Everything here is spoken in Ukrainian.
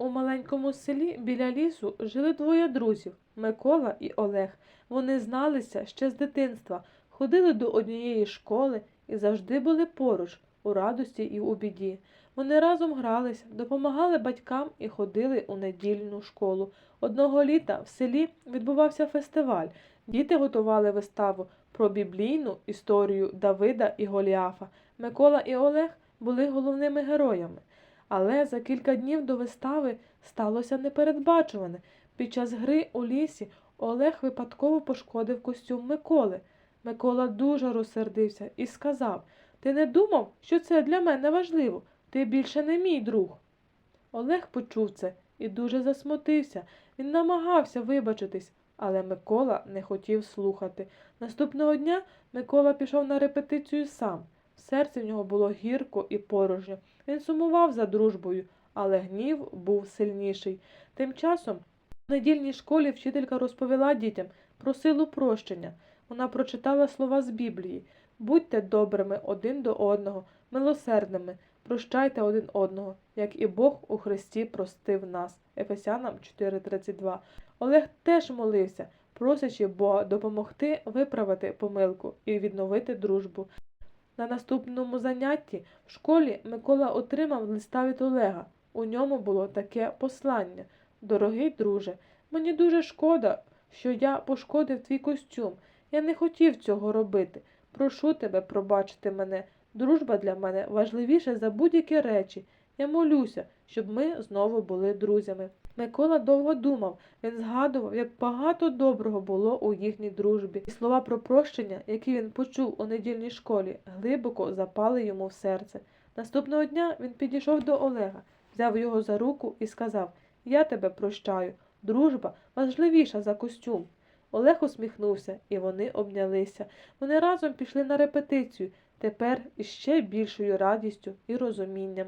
У маленькому селі біля лісу жили двоє друзів Микола і Олег. Вони зналися ще з дитинства, ходили до однієї школи і завжди були поруч, у радості і у біді. Вони разом гралися, допомагали батькам і ходили у недільну школу. Одного літа в селі відбувався фестиваль. Діти готували виставу про біблійну історію Давида і Голіафа. Микола і Олег були головними героями. Але за кілька днів до вистави сталося непередбачуване. Під час гри у лісі Олег випадково пошкодив костюм Миколи. Микола дуже розсердився і сказав: Ти не думав, що це для мене важливо? Ти більше не мій друг. Олег почув це і дуже засмутився. Він намагався вибачитись, але Микола не хотів слухати. Наступного дня Микола пішов на репетицію сам. В серці в нього було гірко і порожньо. Він сумував за дружбою, але гнів був сильніший. Тим часом в недільній школі вчителька розповіла дітям про силу прощення. Вона прочитала слова з Біблії Будьте добрими один до одного, милосердними, прощайте один одного, як і Бог у Христі простив нас. Ефесянам 4:32. Олег теж молився, просячи Бога допомогти виправити помилку і відновити дружбу. На наступному занятті в школі Микола отримав листа від Олега. У ньому було таке послання. Дорогий друже, мені дуже шкода, що я пошкодив твій костюм. Я не хотів цього робити. Прошу тебе пробачити мене. Дружба для мене важливіша за будь-які речі. Я молюся, щоб ми знову були друзями. Микола довго думав, він згадував, як багато доброго було у їхній дружбі, і слова про прощення, які він почув у недільній школі, глибоко запали йому в серце. Наступного дня він підійшов до Олега, взяв його за руку і сказав: Я тебе прощаю. Дружба важливіша за костюм. Олег усміхнувся, і вони обнялися. Вони разом пішли на репетицію, тепер із ще більшою радістю і розумінням.